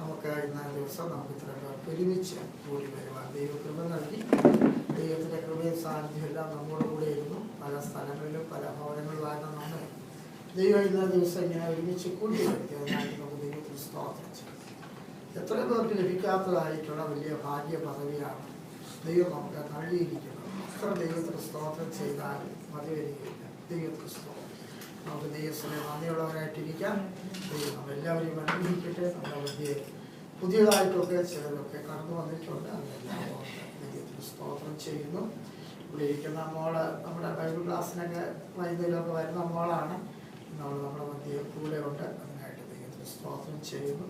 നമുക്ക് ഇന്ന ദിവസം നമുക്ക് ഇത്ര ഒരുമിച്ച് കൂടി വരുവാൻ ദൈവകൃപ നൽകി. ദൈവത്തിന്റെ കൃപയും സാന്നിധ്യം എല്ലാം നമ്മുടെ കൂടെ ഇരുന്നു. പല സ്ഥലങ്ങളിലും പല ഭവനങ്ങളിലാണ് നമ്മൾ. ദൈവം ഇന്ന ദിവസം ഇങ്ങനെ ഒരുമിച്ച് കൂടി വരുത്തിയതിനായിട്ട് നമുക്ക് ദൈവത്തിന് സ്തോത്രിച്ചു എത്ര പേർക്ക് ലഭിക്കാത്തതായിട്ടുള്ള വലിയ ഭാഗ്യ പദവിയാണ് ദൈവം നമുക്ക് നൽകിയിരിക്കുന്നത്. അത്ര ദൈവത്തിന് സ്തോത്രം ചെയ്താൽ മതി വരികയില്ല ദൈവത്തിന് സ്തോത്രം. നമുക്ക് ദൈവത്തിന് നന്ദിയുള്ളവരായിട്ടിരിക്കാം. നമ്മളെല്ലാവരെയും അനുഗ്രഹിക്കട്ടെ. നമ്മുടെ വലിയ പുതിയതായിട്ടൊക്കെ ചിലരൊക്കെ കടന്നു വന്നിട്ടുണ്ട്. അതെല്ലാം ദൈവത്തിന് സ്തോത്രം ചെയ്യുന്നു. ഇവിടെ ഇരിക്കുന്ന മോൾ നമ്മുടെ ബൈബിൾ ക്ലാസ്സിനൊക്കെ വൈകുന്നേരമൊക്കെ വരുന്ന മോളാണ്. നമ്മൾ നമ്മുടെ മധ്യ ഉണ്ട് അതിനായിട്ട് ദൈവത്തിന് സ്തോത്രം ചെയ്യുന്നു.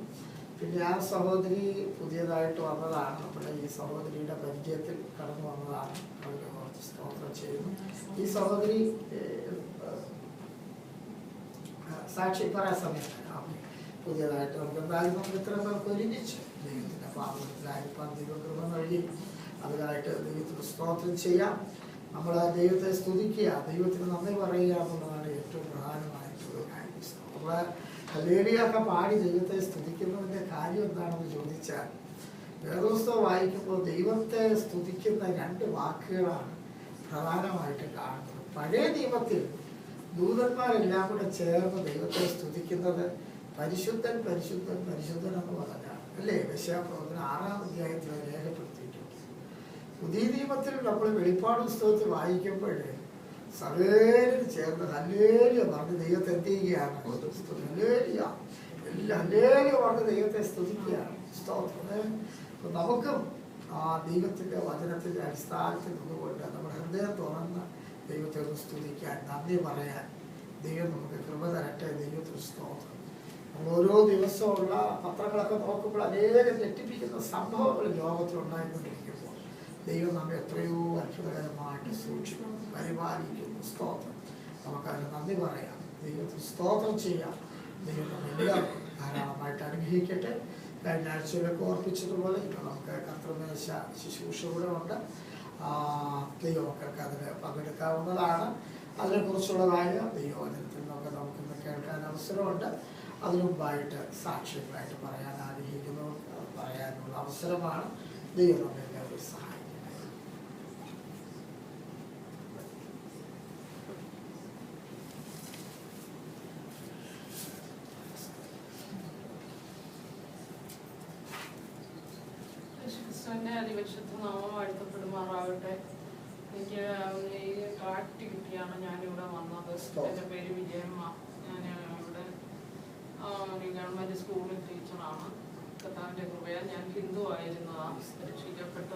പിന്നെ ആ സഹോദരി പുതിയതായിട്ട് വന്നതാണ്. നമ്മുടെ ഈ സഹോദരിയുടെ പരിചയത്തിൽ കടന്നു വന്നതാണ്. അവരെ കുറച്ച് സ്തോത്രം ചെയ്യുന്നു. ഈ സഹോദരി സാക്ഷി പറയാൻ സമയത്ത് പുതിയതായിട്ട് നമുക്ക് എന്തായാലും ഇത്ര പേർക്ക് ഒരുമിച്ച്. ദൈവത്തിന്റെ പാപത്തിലായിരിക്കാൻ ദൈവകൃപ നൽകി അതിനായിട്ട് ദൈവത്തിന് സ്തോത്രം ചെയ്യാം. നമ്മൾ ആ ദൈവത്തെ സ്തുതിക്കുക ദൈവത്തിന് നന്ദി പറയുക എന്നുള്ളതാണ് ഏറ്റവും പ്രധാനമായിട്ടുള്ള കാര്യം. നമ്മൾ ഹലേലിയൊക്കെ പാടി ദൈവത്തെ സ്തുതിക്കുന്നതിന്റെ കാര്യം എന്താണെന്ന് ചോദിച്ചാൽ വേദോസ്തവം വായിക്കുമ്പോൾ ദൈവത്തെ സ്തുതിക്കുന്ന രണ്ട് വാക്കുകളാണ് പ്രധാനമായിട്ട് കാണുന്നത്. പഴയ നിയമത്തിൽ ദൂതന്മാരെല്ലാം കൂടെ ചേർന്ന് ദൈവത്തെ സ്തുതിക്കുന്നത് പരിശുദ്ധൻ പരിശുദ്ധൻ പരിശുദ്ധൻ എന്ന് പറഞ്ഞാണ്. അല്ലേ? വിശാപ്രവർത്തനം ആറാം അധ്യായത്തിൽ രേഖപ്പെടുത്തിയിട്ടുണ്ട്. പുതിയ നിയമത്തിൽ നമ്മൾ വെളിപ്പാട് പുസ്തകത്തിൽ വായിക്കുമ്പോൾ സവേരും ചേർന്ന് ഹല്ലേലിയ പറഞ്ഞ് ദൈവത്തെ എന്ത് ചെയ്യുകയാണ്? ഹല്ലേലിയ. എല്ലാം പറഞ്ഞ് ദൈവത്തെ സ്തുതിക്കുകയാണ്. സ്തോത്രം. നമുക്കും ആ ദൈവത്തിന്റെ വചനത്തിന്റെ അടിസ്ഥാനത്തിൽ നിന്നുകൊണ്ട് നമ്മുടെ ഹൃദയം തുറന്ന് ദൈവത്തെ ഒന്ന് സ്തുതിക്കാൻ നന്ദി പറയാൻ ദൈവം നമുക്ക് കൃപ തരട്ടെ ദൈവത്തിന് സ്തോത്രം. നമ്മൾ ഓരോ ദിവസമുള്ള പത്രങ്ങളൊക്കെ നോക്കുമ്പോൾ അനേകം ഞെട്ടിപ്പിക്കുന്ന സംഭവങ്ങൾ ലോകത്തിൽ ഉണ്ടായിക്കൊണ്ടിരിക്കുമ്പോൾ ദൈവം നമ്മെ എത്രയോ അത്ഭുതകരമായിട്ട് സൂക്ഷിക്കുന്നു പരിപാലിക്കുന്നു. സ്തോത്രം. നമുക്കതിന് നന്ദി പറയാം. ദൈവത്തിന് സ്തോത്രം ചെയ്യാം. ദൈവം നമ്മെല്ലാം ധാരാളമായിട്ട് അനുഗ്രഹിക്കട്ടെ. കഴിഞ്ഞ ആഴ്ചയിലൊക്കെ ഓർപ്പിച്ചതുപോലെ ഇപ്പം നമുക്ക് കർത്തൃമേശ ശുശ്രൂഷ കൂടെ ഉണ്ട്. ദൈവമക്കൾക്ക് അതിൽ പങ്കെടുക്കാവുന്നതാണ്. അതിനെക്കുറിച്ചുള്ളതായ ദൈവവചനത്തിൽ നിന്നൊക്കെ നമുക്കിന്ന് കേൾക്കാൻ അവസരമുണ്ട്. അതിനു മുമ്പായിട്ട് സാക്ഷ്യങ്ങളായിട്ട് പറയാൻ ആഗ്രഹിക്കുന്നു പറയാനുള്ള അവസരമാണ് ദൈവം നമ്മെ സഹായിക്കട്ടെ യേശുക്രിസ്തുവിന്റെ അതിപരിശുദ്ധ നാമം വാഴ്ത്തപ്പെടുമാറാവട്ടെ എനിക്ക് ഈ കാട്ടി കിട്ടിയാണ് ഞാനിവിടെ വന്നത് എന്റെ പേര് വിജയമ്മ. ഞാൻ ഇവിടെ ഗവൺമെന്റ് സ്കൂളിൽ ടീച്ചറാണ്. കർത്താവിന്റെ കൃപയാൽ ഞാൻ ഹിന്ദു ആയിരുന്നതാണ് രക്ഷിക്കപ്പെട്ട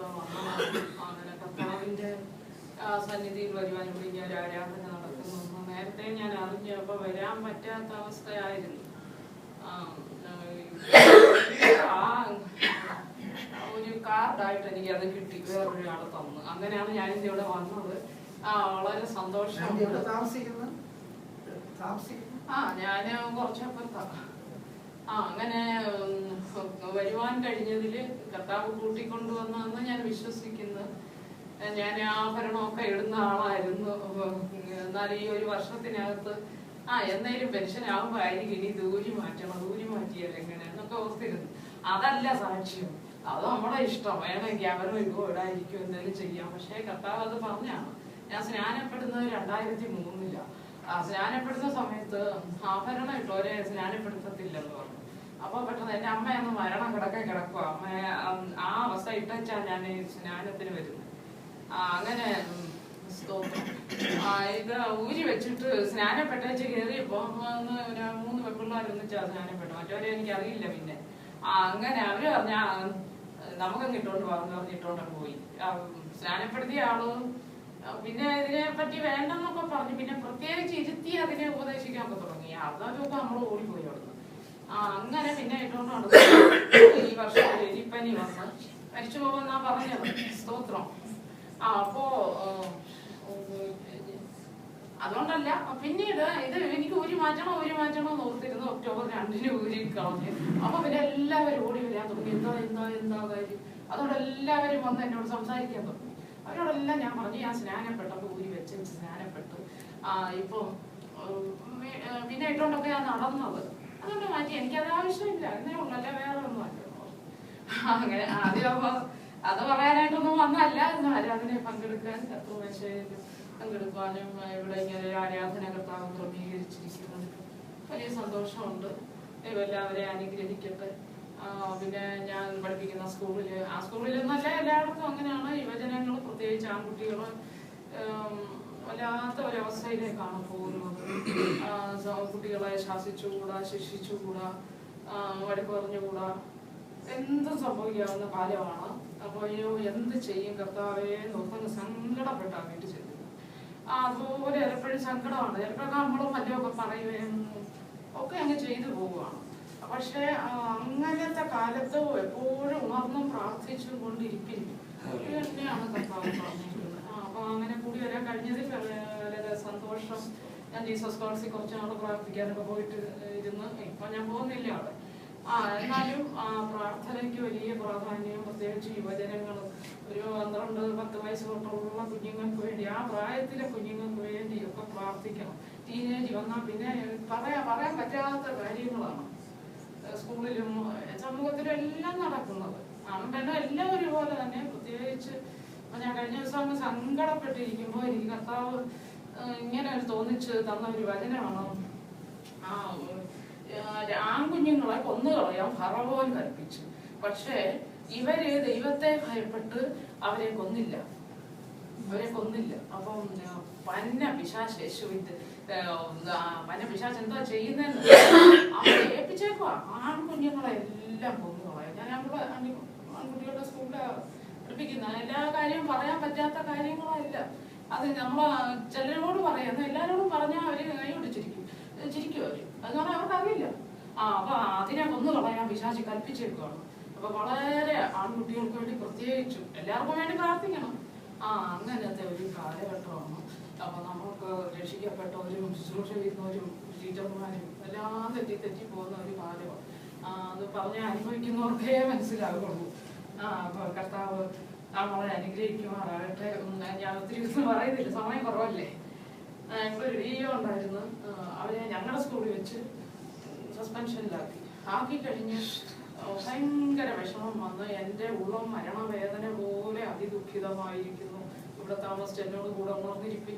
അങ്ങനെ കർത്താവിന്റെ സന്നിധിയിൽ വരുവാൻ ഇവിടെ ഞാൻ ആരാധന നടക്കുന്നു നേരത്തെ ഞാൻ അറിഞ്ഞപ്പോൾ വരാൻ പറ്റാത്ത അവസ്ഥയായിരുന്നു. ആ, ഒരു കാർഡായിട്ട് എനിക്ക് അത് കിട്ടി. വേറൊരാൾ തന്നു. അങ്ങനെയാണ് ഞാൻ ഇന്ന് ഇവിടെ വന്നത്. ആ വളരെ സന്തോഷം. താമസിക്കുന്നത് താമസിക്കുന്നു? ആ ഞാൻ കുറച്ചപ്പുറത്താണ് ആ അങ്ങനെ വരുവാൻ കഴിഞ്ഞതിൽ കർത്താവ് കൂട്ടിക്കൊണ്ടുവന്നെന്ന് ഞാൻ വിശ്വസിക്കുന്നു. ഞാൻ ആഭരണമൊക്കെ ഇടുന്ന ആളായിരുന്നു. എന്നാൽ ഈ ഒരു വർഷത്തിനകത്ത് ആ എന്നേലും പെൻഷൻ ആകുമ്പോൾ ആയിരിക്കും ഇനി ദൂരി മാറ്റണം ദൂരി മാറ്റിയാൽ എങ്ങനെ എന്നൊക്കെ ഓർത്തിരുന്നു. അതല്ല സാക്ഷ്യം. അത് നമ്മുടെ ഇഷ്ടം. വേണമെങ്കിൽ അവരും ഇതോ ഇടായിരിക്കും എന്തെങ്കിലും ചെയ്യാം. പക്ഷേ കർത്താവ് അത് പറഞ്ഞാണ്. ഞാൻ സ്നാനപ്പെടുന്നത് രണ്ടായിരത്തി മൂന്നിലാണ്. സ്നാനപ്പെടുന്ന സമയത്ത് ആഭരണം ഇട്ടോരെ സ്നാനപ്പെടുത്തത്തില്ലെന്ന് പറഞ്ഞു. അപ്പൊ പെട്ടെന്ന് എന്റെ അമ്മയൊന്ന് മരണം കിടക്കാൻ കിടക്കുക അമ്മ ആ അവസ്ഥ ഇട്ടാ ഞാൻ സ്നാനത്തിന് വരുന്നത് അങ്ങനെ ഇത് ഊരി വെച്ചിട്ട് സ്നാനപ്പെട്ടേച്ച് കയറിയപ്പോ ഒരു മൂന്ന് പെൺപിള്ളേരൊന്നിച്ചാ സ്നാനപ്പെട്ടു മറ്റവരെ എനിക്ക് അറിയില്ല പിന്നെ അങ്ങനെ അവർ പറഞ്ഞ നമുക്കങ്ങ് ഇട്ടോണ്ട് പറഞ്ഞു പറഞ്ഞിട്ടോണ്ട് പോയി. ആ, സ്നാനപ്പെടുത്തിയ ആൾ പിന്നെ ഇതിനെ പറ്റി വേണ്ടെന്നൊക്കെ പറഞ്ഞു. പിന്നെ പ്രത്യേകിച്ച് ഇരുത്തി അതിനെ ഉപദേശിക്കാനൊക്കെ തുടങ്ങി. അതൊക്കെ നമ്മൾ ഓടിപ്പോയി അവിടുന്ന്. ആ അങ്ങനെ പിന്നെ ഇട്ടുകൊണ്ട് ഈ വർഷം എലിപ്പനി വന്ന് മരിച്ചു പോകുന്ന പറഞ്ഞത്. സ്തോത്രം. ആ അപ്പോ അതുകൊണ്ടല്ല. പിന്നീട് ഇത് എനിക്ക് ഊരി മാറ്റണോ ഒരു മാറ്റണോ എന്ന് ഓർത്തിരുന്നു ഒക്ടോബർ രണ്ടിന് ഊരി കളഞ്ഞ്. അപ്പൊ പിന്നെ എല്ലാവരും ഓടി വരാൻ തുടങ്ങി. എന്താ എന്താ എന്താ കാര്യം? അതുകൊണ്ട് എല്ലാവരും വന്ന് എന്നോട് സംസാരിക്കാൻ തുടങ്ങി. അവരോടെല്ലാം ഞാൻ പറഞ്ഞു ഞാൻ സ്നാനപ്പെട്ടപ്പോൾ ഊരി വെച്ച് സ്നാനപ്പെട്ടു. ഇപ്പൊ പിന്നെ ഇട്ടോണ്ടൊക്കെ ഞാൻ നടന്നത്. അതുകൊണ്ട് മാറ്റി എനിക്കത് ആവശ്യമില്ല. എന്നേ ഉള്ളല്ലേ വേറെ ഒന്നുമല്ല അങ്ങനെ ആദ്യം അപ്പൊ അത് പറയാനായിട്ടൊന്നും വന്നല്ല ആരാധനയെ പങ്കെടുക്കാൻ കത്തുമേശയിൽ പങ്കെടുക്കാനും ഇവിടെ ഇങ്ങനെ ആരാധന കർത്താവ് ക്രമീകരിച്ചിരിക്കുന്നത് വലിയ സന്തോഷമുണ്ട്. ദൈവം എല്ലാവരെയും അനുഗ്രഹിക്കട്ടെ. പിന്നെ ഞാൻ പഠിപ്പിക്കുന്ന സ്കൂളിൽ ആ സ്കൂളിൽ എന്നല്ല എല്ലായിടത്തും അങ്ങനെയാണ്. യുവജനങ്ങൾ പ്രത്യേകിച്ച് ആൺകുട്ടികൾ വല്ലാത്ത ഒരവസ്ഥയിലേക്കാണ് പോകുന്നത്. കുട്ടികളെ ശാസിച്ചുകൂടാ ശിക്ഷിച്ചുകൂടാ വഴക്ക് പറഞ്ഞുകൂടാ. എന്തും സംഭവിക്കാവുന്ന കാലമാണ് അപ്പോൾ അയ്യോ എന്ത് ചെയ്യും? കർത്താവേ നോക്കുന്ന സങ്കടപ്പെട്ടാ വീട്ടിൽ ചെല്ലുന്നത്. അതുപോലെ ചിലപ്പോഴും സങ്കടമാണ്. ചിലപ്പോഴൊക്കെ നമ്മളും വല്ലതൊക്കെ പറയുകയും ഒക്കെ അങ്ങ് ചെയ്തു പോവുകയാണ്. പക്ഷേ അങ്ങനത്തെ കാലത്ത് എപ്പോഴും ഉണർന്നും പ്രാർത്ഥിച്ചും കൊണ്ടിരിപ്പില്ല ഇത് തന്നെയാണ് കർത്താവ് അപ്പൊ അങ്ങനെ കൂടി വരാൻ കഴിഞ്ഞതിൽ വളരെ സന്തോഷം. ഞാൻ ജീസസ് കോൺസി കുറച്ച് നാൾ പ്രാർത്ഥിക്കാനൊക്കെ പോയിട്ട് ഇരുന്ന്. ഇപ്പൊ ഞാൻ പോകുന്നില്ല അവിടെ. ആ എന്നാലും ആ പ്രാർത്ഥനയ്ക്ക് വലിയ പ്രാധാന്യം പ്രത്യേകിച്ച് യുവജനങ്ങൾ ഒരു പന്ത്രണ്ട് പത്ത് വയസ്സ് തൊട്ടുള്ള കുഞ്ഞുങ്ങൾക്ക് വേണ്ടി ആ പ്രായത്തിലെ കുഞ്ഞുങ്ങൾക്ക് വേണ്ടി ഒക്കെ പ്രാർത്ഥിക്കണം. ടീനേജ് വന്നാൽ പിന്നെ പറയാൻ പറയാൻ പറ്റാത്ത കാര്യങ്ങളാണ്. സ്കൂളിലും സമൂഹത്തിലും എല്ലാം നടക്കുന്നത്. ആണും പെണ്ണും എല്ലാം ഒരുപോലെ തന്നെ. പ്രത്യേകിച്ച് ഇപ്പൊ ഞാൻ കഴിഞ്ഞ ദിവസം അങ്ങ് സങ്കടപ്പെട്ടിരിക്കുമ്പോൾ എനിക്ക് കർത്താവ് ഇങ്ങനെ ഒരു തോന്നിച്ച് തന്ന ഒരു വചനമാണ്. ആ ആൺകുഞ്ഞുങ്ങളെ കൊന്നുകളയാൻ ഫറവോൻ കൽപ്പിച്ചു. പക്ഷേ ഇവർ ദൈവത്തെ ഭയപ്പെട്ട് അവരെ കൊന്നില്ല. അവരെ കൊന്നില്ല. അപ്പം പന്ന പിശാശ് പന്ന പിശാശ് എന്താ ചെയ്യുന്നതെന്ന് അവരെ ഏൽപ്പിച്ചേക്കുവാ. ആൺകുഞ്ഞുങ്ങളെല്ലാം കൊന്നുകളയാം. ഞാൻ അവളെ ആൺകു- ആൺകുട്ടികളുടെ സ്കൂളിൽ പഠിപ്പിക്കുന്ന എല്ലാ കാര്യവും പറയാൻ പറ്റാത്ത കാര്യങ്ങളല്ല. അത് നമ്മൾ ചിലരോട് പറയാം. എല്ലാരോടും പറഞ്ഞാൽ അവർ കൈ പിടിച്ചിരിക്കും. ചിരിക്കും അവർ. അതെന്ന് പറഞ്ഞാൽ അവർക്ക് അറിയില്ല. ആ അപ്പൊ അതിനെ കൊന്നു കളയാൻ വിശാചി കൽപ്പിച്ചേക്കുവാണ്. അപ്പൊ വളരെ ആൺകുട്ടികൾക്ക് വേണ്ടി പ്രത്യേകിച്ചും എല്ലാവർക്കും വേണ്ടി പ്രാർത്ഥിക്കണം. ആ അങ്ങനത്തെ ഒരു കാലഘട്ടമാണ് അപ്പൊ നമുക്ക് രക്ഷിക്കപ്പെട്ടവരും ശുശ്രൂഷ ചെയ്യുന്നവരും ടീച്ചർമാരും എല്ലാം തെറ്റി തെറ്റി പോകുന്ന ഒരു കാലമാണ്. അത് പറഞ്ഞ് അനുഭവിക്കുന്നവർക്കേ മനസ്സിലാകുള്ളൂ ആ അപ്പൊ കർത്താവ് നമ്മളെ അനുഗ്രഹിക്കുമാറാകട്ടെ. ഞാൻ ഒത്തിരി ഒന്നും പറയുന്നില്ല. സമയം കുറവല്ലേ? ഒരു വീഡിയോ ഉണ്ടായിരുന്നു. അവരെ ഞങ്ങളുടെ സ്കൂളിൽ വെച്ച് സസ്പെൻഷനിലാക്കി. ആക്കി കഴിഞ്ഞ് ഭയങ്കര വിഷമം വന്ന് എന്റെ ഉള്ളം മരണവേദന പോലെ അതിദുഃഖിതമായിരിക്കുന്നു. ഇവിടെ താമസിച്ച് എന്നോട് കൂടെ ഉണർന്നിരിപ്പിൻ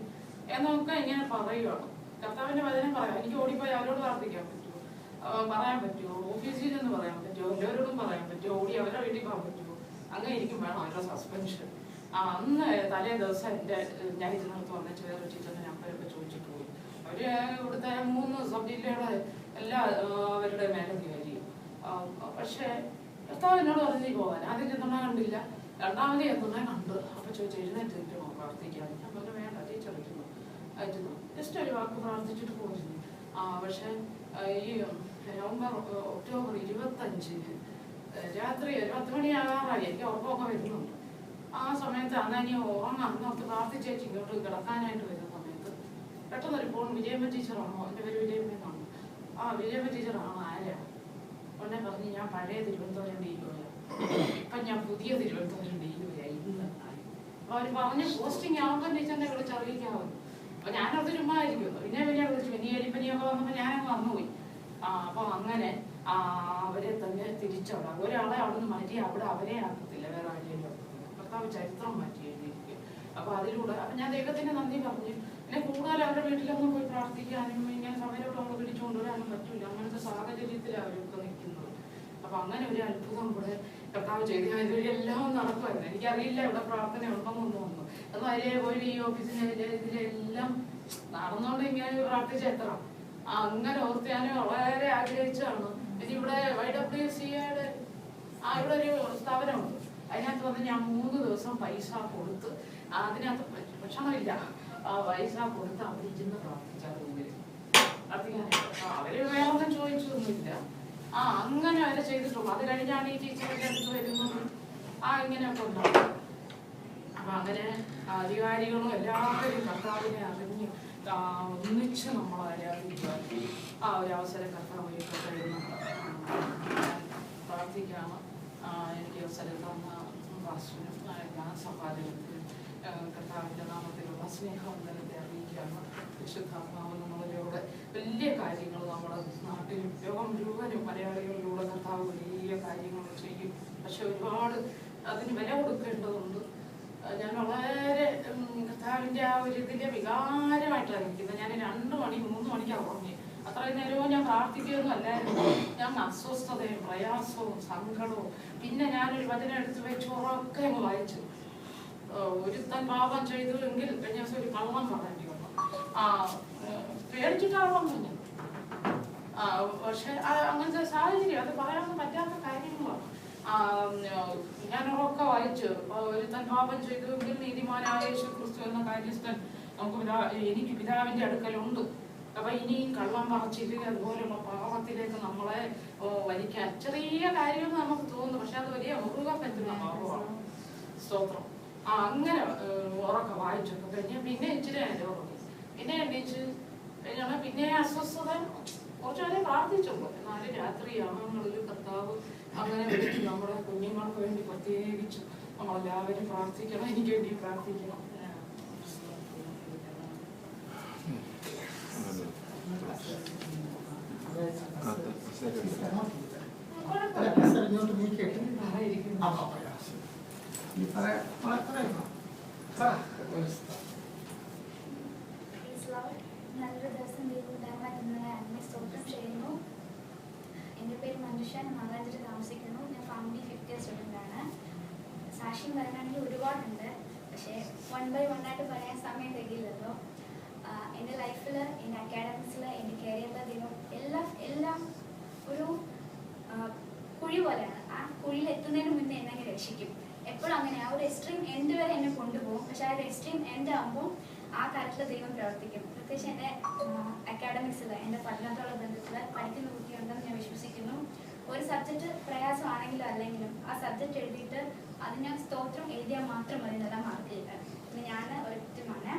എന്നൊക്കെ ഇങ്ങനെ പറയുകയാണ് കർത്താവിന്റെ വചനം പറയാം. എനിക്ക് ഓടിപ്പോയി അവരോട് പ്രാർത്ഥിക്കാൻ പറ്റുമോ? പറയാൻ പറ്റുമോ? ഓഫീസിൽ നിന്ന് പറയാൻ പറ്റുമോ? എല്ലാവരോടും പറയാൻ പറ്റുമോ? ഓടി അവരുടെ വീട്ടിൽ പോകാൻ പറ്റുമോ? അങ്ങനെ എനിക്കും വേണം അവരുടെ സസ്പെൻഷൻ ആ അന്ന് തലേ ദിവസം എന്റെ ഞാൻ ഇരുന്നിടത്ത് വന്ന വേറെ ടീച്ചറിന്റെ നമ്പരൊക്കെ ചോദിച്ചിട്ട് പോയി. അവർ ഇവിടുത്തെ മൂന്ന് സബ് ജില്ലയുടെ എല്ലാ അവരുടെ മേലെ കയറി പക്ഷേ കർത്താവ് എന്നോട് പറഞ്ഞു പോകാൻ. ആദ്യം ചെന്നമ്മ കണ്ടില്ല. രണ്ടാമത് ചെന്നമ്മ കണ്ട്. അപ്പൊ ചോദിച്ചു എഴുന്നേറ്റ് പ്രാർത്ഥിക്കാൻ ഞാൻ ആയിരുന്നു ജസ്റ്റ് ഒരു വാക്ക് പ്രാർത്ഥിച്ചിട്ട് പോയിരുന്നു ആ പക്ഷെ ഈ നവംബർ ഒക്ടോബർ ഇരുപത്തഞ്ചിന് രാത്രി ഒരു പത്ത് മണിയാകാറായി. എനിക്ക് ഉറക്കമൊക്കെ വരുന്നുണ്ട്. ആ സമയത്ത് അന്ന് ഇനി ഉറങ്ങാം എന്നോർത്ത് പ്രാർത്ഥിച്ചേച്ച് ഇങ്ങോട്ട് കിടക്കാനായിട്ട് വരുന്ന സമയത്ത് പെട്ടെന്നൊരു ഫോൺ വിജയമ്മ ടീച്ചറാണോ എന്റെ പേര് വിജയമ്മ എന്നാണ്. ആ വിജയമ്മ ടീച്ചറാണോ ആരാ ഉടനെ പറഞ്ഞ് ഞാൻ പഴയ തിരുവനന്തപുരം ഡീലുപോയ ഇപ്പം ഞാൻ പുതിയ തിരുവനന്തപുരം ഡീലുപോയായി ഇന്ന്. അവർ പറഞ്ഞ പോസ്റ്റിംഗ് ആവുമ്പോൾ ടീച്ചറിനെ അറിയിക്കാവും അപ്പൊ ഞാനത് ചുമ്മാ ആയിരിക്കും പിന്നെ പിന്നെ വിളിച്ചു പിന്നെ എലിപ്പനിയൊക്കെ വന്നുപോയി ആ അപ്പൊ അങ്ങനെ അവരെ തന്നെ തിരിച്ചവിടെ. ഒരാളെ അവിടെ നിന്ന് മാറ്റി അവിടെ അവരെ ആക്കത്തില്ല. വേറെ ആരെയും ഭർത്താവ് ചരിത്രം മാറ്റി എഴുതിയിരിക്കും അപ്പൊ അതിലൂടെ അപ്പൊ ഞാൻ ദൈവത്തിന് നന്ദി പറഞ്ഞു. പിന്നെ കൂടുതൽ അവരുടെ വീട്ടിലൊന്നും പോയി പ്രാർത്ഥിക്കാനും ഇങ്ങനെ സമയത്തോട് അവളെ പിടിച്ചു കൊണ്ടുവരാനും പറ്റൂല അങ്ങനത്തെ സാഹചര്യത്തിലാണ് അവരൊക്കെ നിൽക്കുന്നത്. അപ്പൊ അങ്ങനെ ഒരു അത്ഭുതം കൂടെ കർത്താവ് ചെയ്ത് എല്ലാം നടക്കുമായിരുന്നു. എനിക്കറിയില്ല ഇവിടെ പ്രാർത്ഥന ഉണ്ടെന്നൊന്നും വന്നു അത് അതിലെ പോയി ഈ ഓഫീസിലെ ഇതിലെല്ലാം നടന്നുകൊണ്ട് ഇങ്ങനെ പ്രാർത്ഥിച്ച എത്ര അങ്ങനെ ഓർത്ത് ഞാൻ വളരെ ആഗ്രഹിച്ചാണ് പിന്നെ ഇവിടെ വൈ ഡബ്ല്യു സിയുടെ ആ ഇവിടെ ഒരു സ്ഥാപനമുണ്ട്. അതിനകത്ത് വന്ന് ഞാൻ മൂന്ന് ദിവസം പൈസ കൊടുത്ത് അതിനകത്ത് ഭക്ഷണമില്ല. ആ പൈസ കൊടുത്ത് അവിടെ ഇരുന്ന് പ്രാർത്ഥിച്ച റൂമിൽ അവർ വേറൊന്നും ചോദിച്ചൊന്നുമില്ല. ആ അങ്ങനെ അവരെ ചെയ്തിട്ടുള്ളൂ. അത് കഴിഞ്ഞാണ് ഈ ടീച്ചറിന്റെ അടുത്ത് വരുന്നത്. ആ ഇങ്ങനെയൊക്കെ ഉണ്ടാവും. അപ്പൊ അങ്ങനെ അധികാരികളും എല്ലാവരും കർത്താവിനെ അറിഞ്ഞ് ഒന്നിച്ച് നമ്മൾ ആരാധിക്കുവാൻ ആ ഒരു അവസരം കർത്താവ് ഒരുക്കി തരുന്നു ആ, ഞാൻ പ്രാർത്ഥിക്കാണ് ആ, എനിക്ക് അവസരം തന്ന ആ, ഞാൻ സമ്പാദനത്തിനും ആ, കർത്താവിന്റെ നാമത്തിലുള്ള സ്നേഹവന്ദനത്തെ അറിയിക്കുകയാണ്. വിശുദ്ധാത്മാവ് നമ്മളിലൂടെ വലിയ കാര്യങ്ങൾ നമ്മുടെ നാട്ടിലും ലോകം മുഴുവനും മലയാളികളിലൂടെ കർത്താവ് വലിയ കാര്യങ്ങൾ ചെയ്യും. പക്ഷെ ഒരുപാട് അതിന് വില കൊടുക്കേണ്ടതുണ്ട്. ഞാൻ വളരെ ഉം, കർത്താവിന്റെ ആ ഒരു ഇതിലെ വികാരമായിട്ടാണ് നിൽക്കുന്നത് ഞാൻ രണ്ട് മണി മൂന്ന് മണിക്കാണ് ഉറങ്ങി. അത്രയും നേരവും ഞാൻ പ്രാർത്ഥിക്കുകയൊന്നും അല്ലായിരുന്നു. ഞാൻ അസ്വസ്ഥതയും പ്രയാസവും സങ്കടവും പിന്നെ ഞാനൊരു വചനം എടുത്ത് വെച്ച് ഉറക്കെ അങ്ങ് വായിച്ചു. ഒരുത്തൻ പാപം ചെയ്തു എങ്കിൽ കഴിഞ്ഞ ദിവസം ഒരു കള്ളം പറയേണ്ടി വന്നു ആ പേടിച്ചിട്ടാവണം തന്നെ ആ, പക്ഷെ അങ്ങനത്തെ സാഹചര്യം അത് പറയാൻ പറ്റാത്ത കാര്യങ്ങളാണ് ഞാൻ ഉറക്കെ വായിച്ചു. ഒരു ഒരുത്തൻ പാപം ചെയ്തു എങ്കിൽ നീതിമാനായ യേശു ക്രിസ്തു എന്ന കാര്യസ്ഥൻ നമുക്ക് പിതാ എനിക്ക് പിതാവിന്റെ അടുക്കലുണ്ട്. അപ്പൊ ഇനി കള്ളം പറച്ചിൽ അതുപോലെയുള്ള പാപത്തിലേക്ക് നമ്മളെ വലിക്കാൻ. ചെറിയ കാര്യമെന്ന് നമുക്ക് തോന്നുന്നു പക്ഷെ അത് വലിയ മുറുകെ പറ്റുന്ന പാപമാണ്. സ്തോത്രം. ആ അങ്ങനെ ഉറക്ക ഉറക്കെ വായിച്ചൊക്കെ കഴിഞ്ഞ് പിന്നെ ഇച്ചിരി നേരം ഉറങ്ങി പിന്നെ എണീച്ച് കഴിഞ്ഞാണ് പിന്നെ അസ്വസ്ഥത കുറച്ചു നേരം പ്രാർത്ഥിച്ചുള്ളൂ. എന്നാലും രാത്രി യാമങ്ങളിൽ കർത്താവ് അങ്ങനെ വിളിച്ച് നമ്മുടെ കുഞ്ഞുങ്ങൾക്ക് വേണ്ടി പ്രത്യേകിച്ച് നമ്മളെല്ലാവരും പ്രാർത്ഥിക്കണം എനിക്ക് വേണ്ടി പ്രാർത്ഥിക്കണം അല്ല, ഇങ്ങോട്ട് നീക്കിയിട്ട് ആയിരിക്കുന്നു. ആ, പറയാം. ഈ പറയാം, പറയാം, പറയാം. പറ, ഒരു സ്ഥലം. Praise Lord. നല്ലൊരു ദിവസം ദൈവം നിങ്ങളെ അന്യ സ്തോത്രം ചെയ്യുന്നു എന്റെ പേര് മനുഷ്യ ഞാൻ മംഗളത്തിൽ താമസിക്കുന്നു ഞാൻ ഫാമിലി ഫിഫ്റ്റ് ഇയർ സ്റ്റുഡന്റ് ആണ് സാക്ഷ്യം പറയാനാണെങ്കിൽ ഒരുപാടുണ്ട് പക്ഷേ വൺ ബൈ വൺ ആയിട്ട് പറയാൻ സമയം തികയില്ലല്ലോ എന്റെ ലൈഫിൽ എന്റെ അക്കാഡമിക്സിൽ എന്റെ കരിയറിൽ ദൈവം എല്ലാം എല്ലാം ഒരു കുഴി പോലെയാണ്. ആ കുഴിയിൽ എത്തുന്നതിന് മുന്നേ എന്നെ രക്ഷിക്കും. എപ്പോഴും അങ്ങനെ. ആ ഒരു എക്സ്ട്രീം എൻഡ് വരെ എന്നെ കൊണ്ടുപോകും. പക്ഷെ ആ ഒരു എക്സ്ട്രീം എൻഡ് ആകുമ്പോൾ ആ കാര്യത്തിൽ ദൈവം പ്രവർത്തിക്കും. പ്രത്യേകിച്ച് എന്റെ അക്കാഡമിക്സിൽ എന്റെ പഠനത്തോടുള്ള ബന്ധത്തിൽ പഠിക്കുന്ന കുട്ടിയുണ്ടെന്ന് ഞാൻ വിശ്വസിക്കുന്നു. ഒരു സബ്ജക്റ്റ് പ്രയാസമാണെങ്കിലും അല്ലെങ്കിലും ആ സബ്ജക്റ്റ് എഴുതിയിട്ട് അതിന് സ്തോത്രം എഴുതിയാൽ മാത്രം മതി നല്ല മാർക്ക് കിട്ടാൻ ഞാൻ ഒരു ഒരൊറ്റമാണ്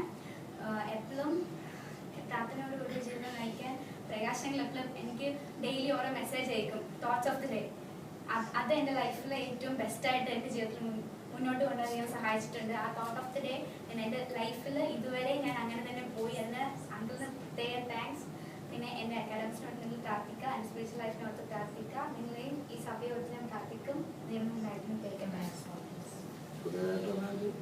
എപ്പോഴും പ്രാർത്ഥനയോട് കൂടി ജീവിതം നയിക്കാൻ പ്രകാശങ്ങൾ എപ്പോഴും എനിക്ക് ഡെയിലി ഓരോ മെസ്സേജ് അയക്കും തോട്ട്സ് ഓഫ് ദി ഡേ അത് എന്റെ ലൈഫിലെ ഏറ്റവും ബെസ്റ്റായിട്ട് എന്റെ ജീവിതത്തിൽ മുന്നോട്ട് കൊണ്ടുവരാൻ സഹായിച്ചിട്ടുണ്ട് ആ തോട്ട് ഓഫ് ദി ഡേ ഞാൻ എന്റെ ലൈഫിൽ ഇതുവരെ ഞാൻ അങ്ങനെ തന്നെ പോയി അതിന് അങ്കിളിന് പ്രത്യേക താങ്ക്സ് പിന്നെ എന്റെ അക്കാഡമിക്സിനോട് പ്രാർത്ഥിക്കുക എന്റെ സ്പിരിച്വൽ ലൈഫിനോട് പ്രാർത്ഥിക്കുക നിങ്ങളെയും ഈ സഭയോട് ഞാൻ പ്രാർത്ഥിക്കും ദൈവം ഉണ്ടായിരുന്നു വന്നെങ്കിൽ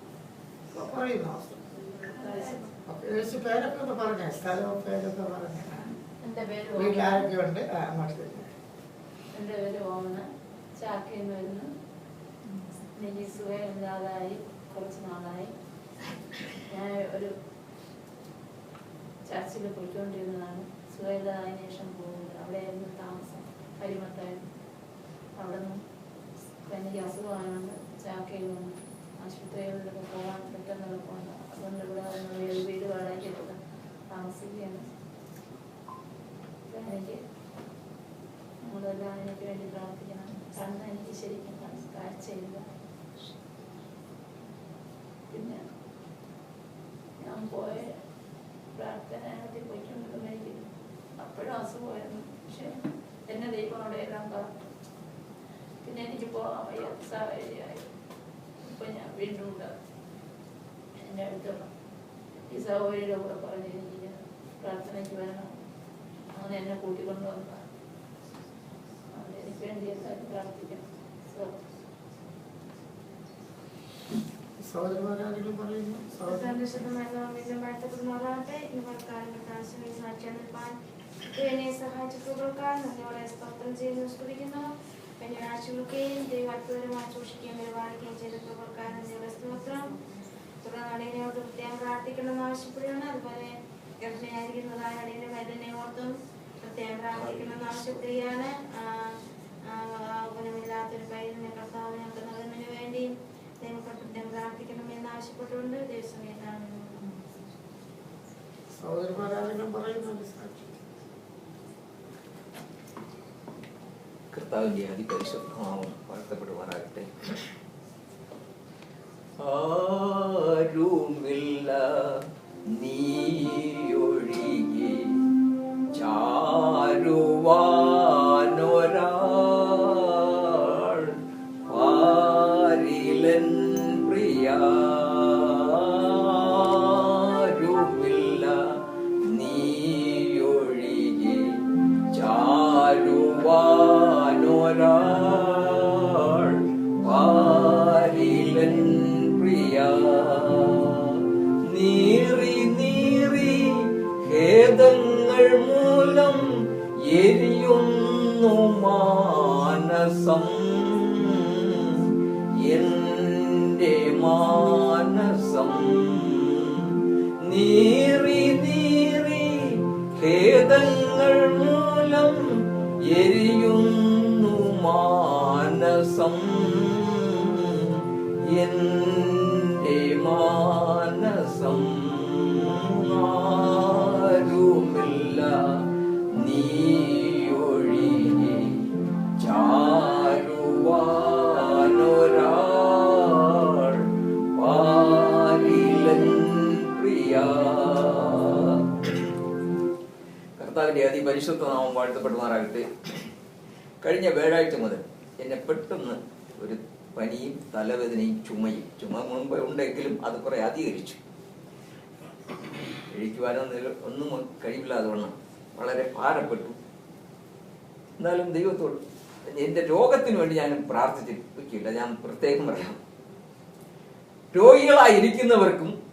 പറയുന്നു യേശു പേരൊക്കെ ഒന്ന് പറഞ്ഞേ സ്ഥലവും പേരൊക്കെ പറഞ്ഞേ. എന്റെ പേര് വീട്ടിൽ. ആരൊക്കെ ഉണ്ട്. ആ, അങ്ങോട്ട് എന്റെ എന്റെ പേര് ഓമന. ചാക്കയിൽ വരുന്നു. എനിക്ക് സുഖമില്ലാതായി കുറച്ച് നാളായി. ഞാൻ ഒരു ചർച്ചിൽ പോയിക്കൊണ്ടിരുന്നതാണ്. സുഖമില്ലാതായതിനു ശേഷം പോകുന്നത്. അവിടെയായിരുന്നു താമസം. കരിമത്തായിരുന്നു അവിടെ നിന്ന് എനിക്ക് അസുഖമായതുകൊണ്ട് ചാക്കയിൽ വന്നു. ആശുപത്രികളിലൊക്കെ പോകാൻ പെട്ടെന്ന് എളുപ്പമുണ്ട് അതുകൊണ്ട് ഇവിടെ വന്ന് ഒരു വീട് വാടകയ്ക്ക് എടുത്ത് താമസിക്കുകയാണ് എനിക്ക് നമ്മളെല്ലാം എനിക്ക് വേണ്ടി പ്രാർത്ഥിക്കണം കണ്ണ് എനിക്ക് ശരിക്കും കാഴ്ചയില്ല പിന്നെ ഞാൻ പോയ പ്രാർത്ഥനയായിട്ട് പോയിക്കൊണ്ടിരുന്ന എനിക്ക് അപ്പോഴും അസുഖമായിരുന്നു പക്ഷെ എന്നെ ദൈവം അവിടെ എല്ലാം കാത്തു പിന്നെ എനിക്ക് പോകാൻ വയ്യാത്ത സാഹചര്യമായി. ഇപ്പൊ ഞാൻ വീണ്ടും എന്റെ അടുത്തുള്ള ഈ സഹോദരിയുടെ കൂടെ പറഞ്ഞു എനിക്ക് പ്രാർത്ഥനയ്ക്ക് വരണം അങ്ങനെ എന്നെ കൂട്ടിക്കൊണ്ട് വന്നതാണ് അതുകൊണ്ട് എനിക്ക് വേണ്ടി എല്ലാവരും പ്രാർത്ഥിക്കണം പ്രാവശ്യം സാക്ഷ്യം നന്ദിയോടെ സ്തോത്രം ചെയ്യുന്നു സ്തുതിക്കുന്നു എന്റെ ആഴ്ചകളൊക്കെയും ദൈവം അത്ഭുതമായി സൂക്ഷിക്കുകയും പരിപാലിക്കുകയും ചെയ്ത കൃപകൾക്കാൽ നന്ദിയോടെ സ്തോത്രം തുടർന്ന് പ്രത്യേകം പ്രാർത്ഥിക്കണമെന്ന് ആവശ്യപ്പെടുകയാണ് അതുപോലെ ഗർഭിണിയായിരിക്കുന്നതായ അടയിലെ വേദനയെ ഓർത്തും പ്രത്യേകം പ്രാർത്ഥിക്കണമെന്ന് ആവശ്യപ്പെടുകയാണ് ഗുണമില്ലാത്തൊരു പൈതലിനെ കർത്താവ് ഞങ്ങൾക്ക് നൽകുന്നതിന് വേണ്ടി ദൈവത്തോട് പ്രത്യേകം പ്രാർത്ഥിക്കണമെന്ന് ആവശ്യപ്പെട്ടുകൊണ്ട് ദൈവസമയത്താണ് സഹോദരന്മാരാരെങ്കിലും പറയുന്നുണ്ട് സാക്ഷി கர்த்தாவுடைய அதிபரிசுத்தம் வாழ்த்தப்படுவாராகட்டே ஆருமில்லா யுன்னுமான சம் കർത്താവിന്റെ അതിപരിശുദ്ധ നാമം വാഴ്ത്തപ്പെടുമാറാകട്ടെ. കഴിഞ്ഞ വ്യാഴാഴ്ച മുതൽ എന്നെ പെട്ടെന്ന് ഒരു പനിയും തലവേദനയും ചുമയും ചുമ മുമ്പ് ഉണ്ടെങ്കിലും അത് കുറെ അധികരിച്ചു. കഴിക്കുവാനോ ഒന്നും കഴിവില്ലാതെ വണ്ണം വളരെ ഭാരപ്പെട്ടു. എന്നാലും ദൈവത്തോട് എന്റെ രോഗത്തിന് വേണ്ടി ഞാൻ പ്രാർത്ഥിച്ചിരിക്കില്ല ഞാൻ പ്രത്യേകം പറയാം രോഗികളായിരിക്കുന്നവർക്കും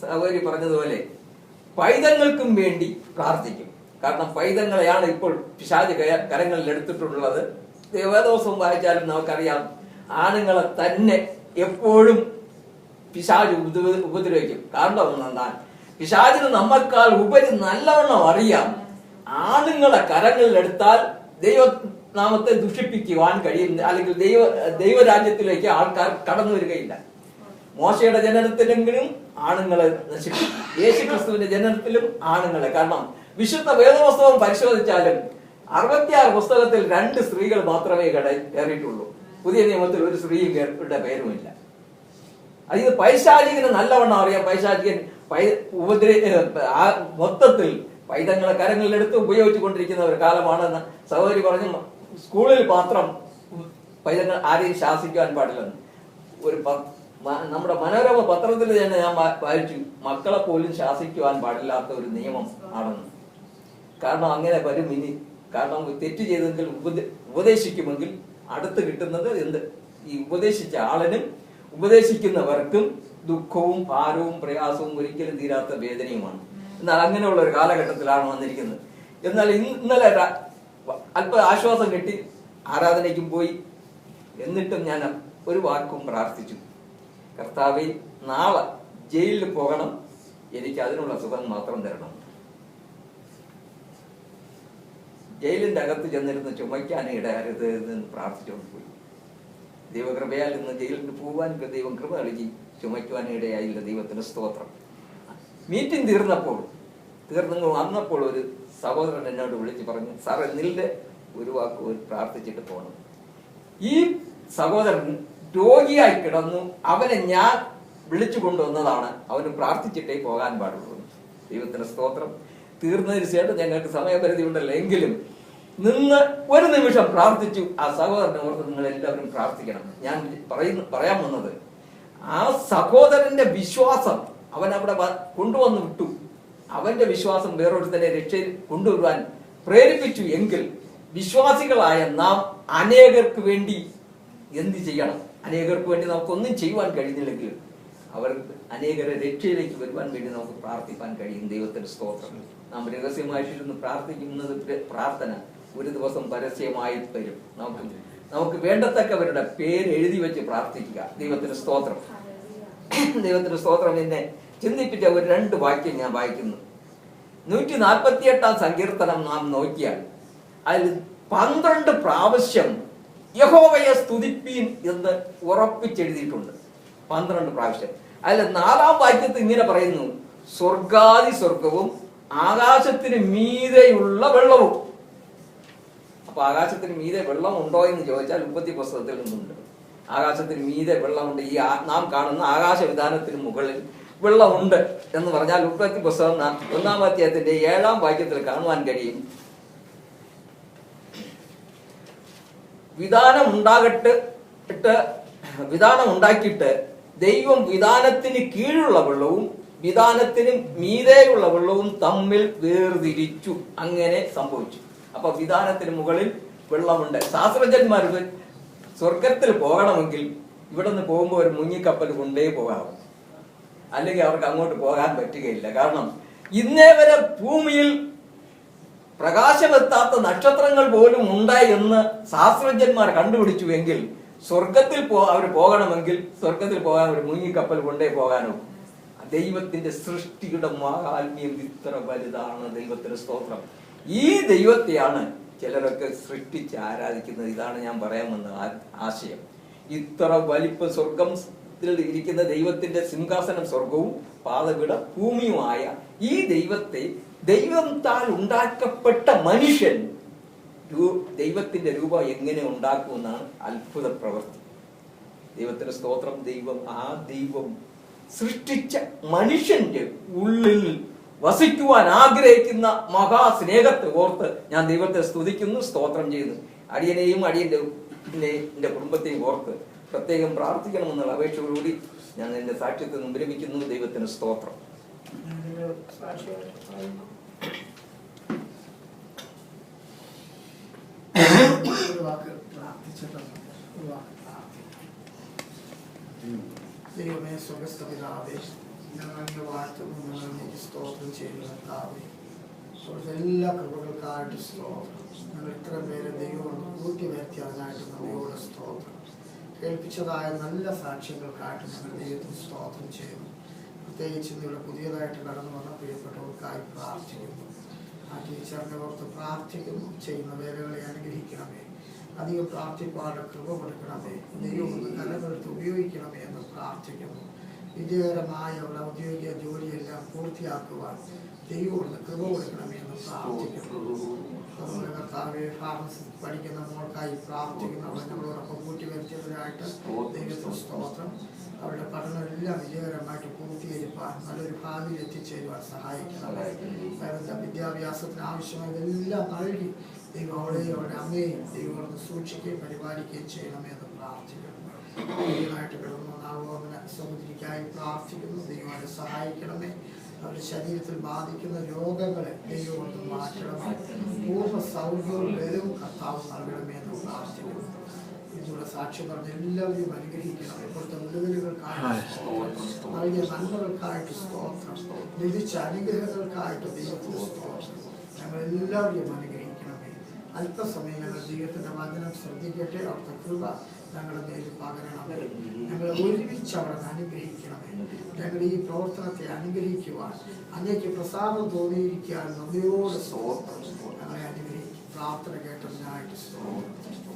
സഹോദരി പറഞ്ഞതുപോലെ പൈതങ്ങൾക്കും വേണ്ടി പ്രാർത്ഥിക്കും. കാരണം പൈതങ്ങളെയാണ് ഇപ്പോൾ പിശാജ് കരങ്ങളിൽ എടുത്തിട്ടുള്ളത്. ദേവദോസം വായിച്ചാലും നമുക്കറിയാം ആണുങ്ങളെ തന്നെ എപ്പോഴും പിശാജ് ഉപദ്രവിക്കും. കാരണം എന്നാൽ പിശാജിന് നമ്മക്കാൾ ഉപരി നല്ലവണ്ണം അറിയാം. ആണുങ്ങളെ കരങ്ങളിൽ എടുത്താൽ ദൈവ നാമത്തെ ദുഷിപ്പിക്കുവാൻ കഴിയുന്ന അല്ലെങ്കിൽ ദൈവ ദൈവരാജ്യത്തിലേക്ക് ആൾക്കാർ കടന്നു വരികയില്ല. മോശയുടെ ജനനത്തിലെങ്കിലും ആണുങ്ങളെ നശിപ്പിക്കും യേശു ക്രിസ്തുവിന്റെ ജനനത്തിലും ആണുങ്ങളെ. കാരണം വിശുദ്ധ വേദപുസ്തകം പരിശോധിച്ചാലും അറുപത്തിയാറ് പുസ്തകത്തിൽ രണ്ട് സ്ത്രീകൾ മാത്രമേ കയറിയിട്ടുള്ളൂ. പുതിയ നിയമത്തിൽ ഒരു സ്ത്രീയും കയറിയുടെ പേരുമില്ല ഇത് പൈശാചികന് നല്ലവണ്ണം അറിയാം. പൈശാചികൻ ഉപദ്ര മൊത്തത്തിൽ പൈതങ്ങളെ കരങ്ങളിലെടുത്ത് ഉപയോഗിച്ചു കൊണ്ടിരിക്കുന്ന ഒരു കാലമാണെന്ന് സഹോദരി പറഞ്ഞു സ്കൂളിൽ മാത്രം പൈതങ്ങൾ ആരെയും ശാസിക്കാൻ പാടില്ലെന്ന്. ഒരു നമ്മുടെ മനോരമ പത്രത്തിൽ തന്നെ ഞാൻ വായിച്ചു. മക്കളെ പോലും ശാസിക്കുവാൻ പാടില്ലാത്ത ഒരു നിയമം ആണെന്ന് കാരണം അങ്ങനെ വരും ഇനി. കാരണം തെറ്റ് ചെയ്തെങ്കിൽ ഉപദേ ഉപദേശിക്കുമെങ്കിൽ അടുത്ത് കിട്ടുന്നത് എന്ത്? ഈ ഉപദേശിച്ച ആളിനും ഉപദേശിക്കുന്നവർക്കും ദുഃഖവും ഭാരവും പ്രയാസവും ഒരിക്കലും തീരാത്ത വേദനയുമാണ്. എന്നാൽ അങ്ങനെയുള്ള ഒരു കാലഘട്ടത്തിലാണ് വന്നിരിക്കുന്നത്. എന്നാൽ ഇന്ന് ഇന്നലെ അല്പ ആശ്വാസം കിട്ടി. ആരാധനയ്ക്കും പോയി. എന്നിട്ടും ഞാൻ ഒരു വാക്കും പ്രാർത്ഥിച്ചു. കർത്താവെ നാളെ ജയിലിൽ പോകണം. എനിക്ക് അതിനുള്ള സുഖം മാത്രം തരണം. ജയിലിന്റെ അകത്ത് ചെന്നിരുന്ന് ചുമയ്ക്കാൻ ഇടയരുത് എന്ന് പ്രാർത്ഥിച്ചുകൊണ്ട് പോയി. ദൈവകൃപയാൽ ഇന്ന് ജയിലിൽ പോകാൻ ദൈവം കൃപ നൽകി ചുമയ്ക്കുവാൻ ഇടയായില്ല ദൈവത്തിന് സ്തോത്രം. മീറ്റിംഗ് തീർന്നപ്പോൾ തീർന്നു വന്നപ്പോൾ ഒരു സഹോദരൻ എന്നോട് വിളിച്ച് പറഞ്ഞു സാറേ നിന്റെ ഒരു വാക്ക് പ്രാർത്ഥിച്ചിട്ട് പോകണം ഈ സഹോദരൻ രോഗിയായി കിടന്നു. അവനെ ഞാൻ വിളിച്ചു കൊണ്ടുവന്നതാണ്. അവന് പ്രാർത്ഥിച്ചിട്ടേ പോകാൻ പാടുള്ളൂ. ദൈവത്തിന് സ്തോത്രം തീർന്നതിന് ശേഷം ഞങ്ങൾക്ക് സമയപരിധി ഉണ്ടല്ലോ എങ്കിലും നിന്ന് ഒരു നിമിഷം പ്രാർത്ഥിച്ചു. ആ സഹോദരനെ ഓർത്ത് നിങ്ങൾ എല്ലാവരും പ്രാർത്ഥിക്കണം. ഞാൻ പറയുന്നു പറയാൻ വന്നത് ആ സഹോദരന്റെ വിശ്വാസം അവൻ അവിടെ കൊണ്ടുവന്ന് വിട്ടു. അവന്റെ വിശ്വാസം വേറൊരുത്തനെ രക്ഷയിൽ കൊണ്ടുവരുവാൻ പ്രേരിപ്പിച്ചു എങ്കിൽ വിശ്വാസികളായ നാം അനേകർക്ക് വേണ്ടി എന്ത് ചെയ്യണം? അനേകർക്ക് വേണ്ടി നമുക്കൊന്നും ചെയ്യുവാൻ കഴിയുന്നില്ലെങ്കിൽ അവർ അനേകരെ രക്ഷയിലേക്ക് വരുവാൻ വേണ്ടി നമുക്ക് പ്രാർത്ഥിക്കാൻ കഴിയും. ദൈവത്തിന്റെ സ്തോത്രം. നാം രഹസ്യമായിട്ടിരുന്ന് പ്രാർത്ഥിക്കുന്നത് പ്ര- പ്രാർത്ഥന ഒരു ദിവസം പരസ്യമായി തരും. നമുക്ക് നമുക്ക് വേണ്ടത്തക്കവരുടെ പേര് എഴുതി വെച്ച് പ്രാർത്ഥിക്കുക. ദൈവത്തിന്റെ സ്തോത്രം. ദൈവത്തിന്റെ സ്തോത്രം എന്നെ ചിന്തിപ്പിച്ച ഒരു രണ്ട് വാക്യം ഞാൻ വായിക്കുന്നു. നൂറ്റി നാൽപ്പത്തി എട്ടാം സങ്കീർത്തനം നാം നോക്കിയാൽ അതിൽ പന്ത്രണ്ട് പ്രാവശ്യം യഹോവയെ സ്തുതിപ്പീൻ എന്ന് ഉറപ്പിച്ചെഴുതിയിട്ടുണ്ട്. പന്ത്രണ്ട് പ്രാവശ്യം. അതിൽ നാലാം വാക്യത്തിൽ ഇങ്ങനെ പറയുന്നു സ്വർഗാദി സ്വർഗവും ആകാശത്തിന് മീതെയുള്ള വെള്ളവും. അപ്പൊ ആകാശത്തിന് മീതെ വെള്ളം ഉണ്ടോ എന്ന് ചോദിച്ചാൽ ഉപ്പത്തി പുസ്തകത്തിൽ നിന്നുണ്ട്. ആകാശത്തിന് മീതെ വെള്ളമുണ്ട്. ഈ നാം കാണുന്ന ആകാശ വിധാനത്തിന് മുകളിൽ വെള്ളമുണ്ട് എന്ന് പറഞ്ഞാൽ ഉപ്പത്തി പുസ്തകം ഒന്നാം അധ്യായത്തിന്റെ ഏഴാം വാക്യത്തിൽ കാണുവാൻ കഴിയും. വിധാനം ഉണ്ടാകട്ടെ ഇട്ട് വിധാനം ഉണ്ടാക്കിയിട്ട് ദൈവം വിധാനത്തിന് കീഴുള്ള വെള്ളവും വിധാനത്തിന് മീതെയുള്ള വെള്ളവും തമ്മിൽ വേർതിരിച്ചു. അങ്ങനെ സംഭവിച്ചു. അപ്പൊ വിധാനത്തിന് മുകളിൽ വെള്ളമുണ്ട്. ശാസ്ത്രജ്ഞന്മാർ ഇത് സ്വർഗത്തിൽ പോകണമെങ്കിൽ ഇവിടെ നിന്ന് പോകുമ്പോൾ ഒരു മുങ്ങിക്കപ്പൽ കൊണ്ടേ പോകാവും. അല്ലെങ്കിൽ അവർക്ക് അങ്ങോട്ട് പോകാൻ പറ്റുകയില്ല. കാരണം ഇന്നേ വരെ ഭൂമിയിൽ പ്രകാശമെത്താത്ത നക്ഷത്രങ്ങൾ പോലും ഉണ്ട് എന്ന് ശാസ്ത്രജ്ഞന്മാർ കണ്ടുപിടിച്ചു എങ്കിൽ സ്വർഗത്തിൽ പോ അവർ പോകണമെങ്കിൽ സ്വർഗത്തിൽ പോകാൻ ഒരു മുങ്ങിക്കപ്പൽ കൊണ്ടേ പോകാനോ. ദൈവത്തിന്റെ സൃഷ്ടിയുടെ മഹാത്മ്യം ഇത്ര വലുതാണ് ദൈവത്തിന്റെ സ്തോത്രം. ഈ ദൈവത്തെയാണ് ചിലരൊക്കെ സൃഷ്ടിച്ച് ആരാധിക്കുന്നത്. ഇതാണ് ഞാൻ പറയാൻ വന്ന ആശയം. ഇത്ര വലിപ്പ സ്വർഗം ഇരിക്കുന്ന ദൈവത്തിന്റെ സിംഹാസനം സ്വർഗവും പാതവിട ഭൂമിയുമായ ഈ ദൈവത്തെ ദൈവത്താൽ ഉണ്ടാക്കപ്പെട്ട മനുഷ്യൻ ദൈവത്തിന്റെ രൂപം എങ്ങനെ ഉണ്ടാക്കുമെന്നാണ് അത്ഭുത പ്രവൃത്തി. ദൈവത്തിന്റെ സ്തോത്രം ദൈവം ആ ദൈവം സൃഷ്ടിച്ച മനുഷ്യന്റെ ഉള്ളിൽ വസിക്കുവാൻ ആഗ്രഹിക്കുന്ന മഹാസ്നേഹത്തെ ഓർത്ത് ഞാൻ ദൈവത്തെ സ്തുതിക്കുന്നു സ്തോത്രം ചെയ്യുന്നു. അടിയനെയും അടിയന്റെ എന്റെ കുടുംബത്തെയും ഓർത്ത് പ്രത്യേകം പ്രാർത്ഥിക്കണമെന്നുള്ള അപേക്ഷയോടുകൂടി ഞാൻ എന്റെ സാക്ഷ്യത്തെ മുമ്പിലമിക്കുന്നു ദൈവത്തിന് സ്തോത്രം. ഒരു വാക്ക് പ്രാർത്ഥിച്ചിട്ടുണ്ട് ഒരു വാക്ക് പ്രാർത്ഥിക്കാം ദൈവമേ സ്വഗസ്ഥ പിതാവേ അങ്ങ് വാഴ്ത്തുന്നു ഞങ്ങൾ സ്തോത്രം ചെയ്യുന്നു കർത്താവേ അവിടുത്തെ എല്ലാ കൃപകൾക്കായിട്ട് സ്തോത്രം ഞങ്ങൾ ഇത്ര പേരെ ദൈവം കൂട്ടി വരുത്തിയതിനായിട്ട് നന്ദിയോടെ സ്തോത്രം കേൾപ്പിച്ചതായ നല്ല സാക്ഷ്യങ്ങൾക്കായിട്ട് ഞങ്ങൾ ദൈവത്തിന് സ്തോത്രം ചെയ്യുന്നു പ്രത്യേകിച്ച് ഇവിടെ പുതിയതായിട്ട് കടന്നു വന്ന പ്രിയപ്പെട്ടവർക്കായി പ്രാർത്ഥിക്കുന്നു. ആ ടീച്ചറിനെ ഓർത്ത് പ്രാർത്ഥിക്കുന്നു ചെയ്യുന്ന വേലകളെ അനുഗ്രഹിക്കണമേ. അധികം പ്രാർത്ഥിപ്പാട് കൃപ കൊടുക്കണമേ. ദൈവം നിലനിർത്തി ഉപയോഗിക്കണമേ എന്ന് പ്രാർത്ഥിക്കുന്നു. വിജയകരമായ അവരുടെ ഔദ്യോഗിക ജോലിയെല്ലാം പൂർത്തിയാക്കുവാൻ ദൈവം കൃപ കൊടുക്കണമേ എന്ന് പ്രാർത്ഥിക്കുന്നു. കർത്താവെ ഫാർമസി പഠിക്കുന്ന മോൾക്കായി പ്രാർത്ഥിക്കുന്നു നമ്മളോടൊപ്പം കൂട്ടി വരുത്തിയവരായിട്ട് ദൈവത്തിന് സ്തോത്രം. അവരുടെ പഠനമെല്ലാം വിജയകരമായിട്ട് പൂർത്തീകരിപ്പാൻ നല്ലൊരു ഭാവിയിൽ എത്തിച്ചേരുവാൻ സഹായിക്കണം. വേറെ വിദ്യാഭ്യാസത്തിന് ആവശ്യമായതെല്ലാം നൽകി ദൈവം അവളെയും അവരുടെ അമ്മയെയും ദൈവം സൂക്ഷിക്കുകയും പരിപാലിക്കുകയും ചെയ്യണമെന്ന് പ്രാർത്ഥിക്കുന്നു. ദൈവമായിട്ട് കിടന്നു സമുദ്രിക്കായി പ്രാർത്ഥിക്കുന്നു. ദൈവം സഹായിക്കണമേ. അവരുടെ ശരീരത്തിൽ ബാധിക്കുന്ന രോഗങ്ങളെ ദൈവം മാറ്റണമേ പൂർണ സൗഖ്യവും വരും കർത്താവ് നൽകണമേ എന്ന് പ്രാർത്ഥിക്കുന്നു. ഇതിലൂടെ സാക്ഷ്യം പറഞ്ഞ എല്ലാവരെയും അനുഗ്രഹിക്കണം. ഇപ്പോഴത്തെ മുഴുവനുകൾക്കായിട്ട്. നൽകിയ നന്മകൾക്കായിട്ട് സ്തോത്രം. ലഭിച്ച അനുഗ്രഹങ്ങൾക്കായിട്ട് ദൈവത്തിന് സ്തോത്രം. ഞങ്ങൾ എല്ലാവരെയും അനുഗ്രഹിക്കണമേ. അല്പസമയം ഞങ്ങൾ ദൈവത്തിന്റെ വചനം ശ്രദ്ധിക്കട്ടെ. അവിടുത്തെ കൃപ ഞങ്ങളുടെ മേൽ പകരണമേ. ഞങ്ങളെ ഒരുമിച്ച് അവിടെ അനുഗ്രഹിക്കണമേ. ഞങ്ങളുടെ ഈ പ്രവർത്തനത്തെ അനുഗ്രഹിക്കുവാൻ അങ്ങേക്ക് പ്രസാദം തോന്നിയിരിക്കാൻ നന്ദിയോട് സ്തോത്രം. ഞങ്ങളെ അനുഗ്രഹിക്കും പ്രാർത്ഥന കേട്ടതിനായിട്ട് സ്തോത്രം.